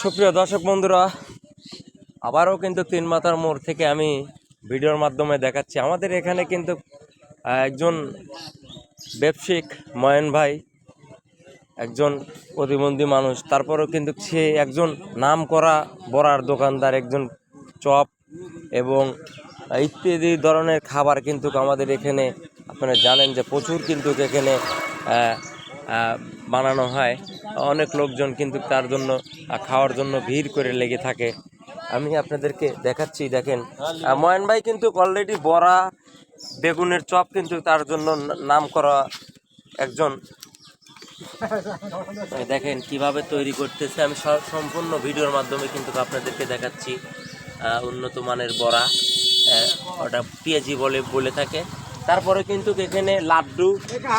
সুপ্রিয় দর্শক বন্ধুরা, আবারও কিন্তু তিন মাথার মোড় থেকে আমি ভিডিওর মাধ্যমে দেখাচ্ছি। আমাদের এখানে কিন্তু একজন ব্যবসায়িক ময়ন ভাই, একজন প্রতিবন্ধী মানুষ, তারপরেও কিন্তু সে একজন নাম করা বড়ার দোকানদার, একজন চপ এবং ইত্যাদি ধরনের খাবার কিন্তু আমাদের এখানে আপনারা জানেন যে প্রচুর কিন্তু এখানে বানানো হয়। অনেক লোকজন কিন্তু তার জন্য খাওয়ার জন্য ভিড় করে লেগে থাকে। আমি আপনাদেরকে দেখাচ্ছি, দেখেন। ময়ন ভাই কিন্তু অলরেডি বড়া, বেগুনের চপ কিন্তু তার জন্য নাম করা একজন। দেখেন কীভাবে তৈরি করতেছে। আমি সম্পূর্ণ ভিডিওর মাধ্যমে কিন্তু আপনাদেরকে দেখাচ্ছি উন্নত মানের বড়া। ওটা পেঁয়াজি বলে বলে থাকে। তারপরে কিন্তু এখানে লাড্ডু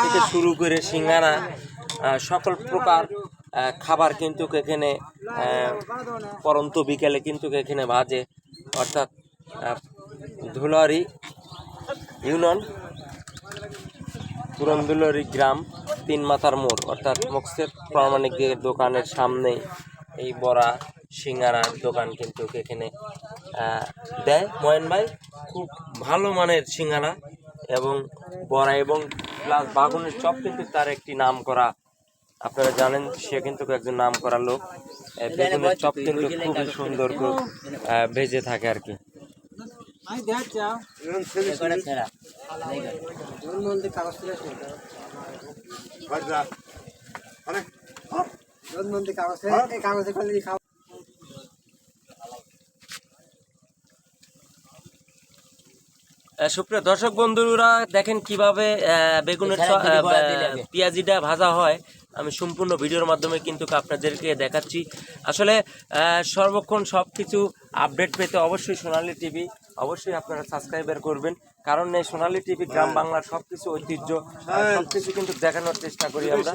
থেকে শুরু করে সিঙ্গারা সকল প্রকার খাবার কিন্তু এখানে পরন্ত বিকেলে কিন্তু এখানে ভাজে। অর্থাৎ ধুলারি ইউনিয়ন পুরন্দুলরি গ্রাম, তিন মাথার মোড়। অর্থাৎ মুকসেদ প্রামাণিকের দোকানের সামনে এই বড়া সিঙ্গারার দোকান কিন্তু এখানে দেয়। ময়ন ভাই, খুব ভালো মানের সিঙ্গারা এবং বড়া এবং প্লাস বাগুনের চপ কিন্তু তার একটি নাম করা আপনারা জানেন সে কিন্তু একজন নাম করা লোক বেগুনের চপ কিন্তু খুবই সুন্দর ভেজে থাকে আর কি। সুপ্রিয় দর্শক বন্ধুরা দেখেন কীভাবে আহ, বেগুনের পেঁয়াজিটা ভাজা হয়। আমি সম্পূর্ণ ভিডিওর মাধ্যমে কিন্তু আপনাদেরকে দেখাচ্ছি। আসলে সর্বক্ষণ সব কিছু আপডেট পেতে অবশ্যই সোনালী টিভি অবশ্যই আপনারা সাবস্ক্রাইবার করবেন। কারণ এই সোনালী টিভি গ্রাম বাংলার সব কিছু ঐতিহ্য সব কিছু কিন্তু দেখানোর চেষ্টা করি আমরা।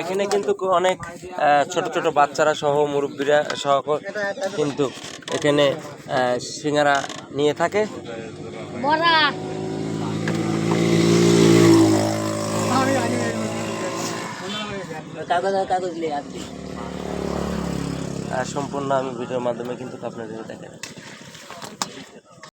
এখানে কিন্তু অনেক ছোট ছোট বাচ্চারা সহ মুরব্বীরা সহ কিন্তু এখানে সিঙ্গারা নিয়ে থাকে। বড়া কাগজ কাগজ লে আপনি। আর সম্পূর্ণ আমি ভিডিওর মাধ্যমে কিন্তু আপনাদের দেখেন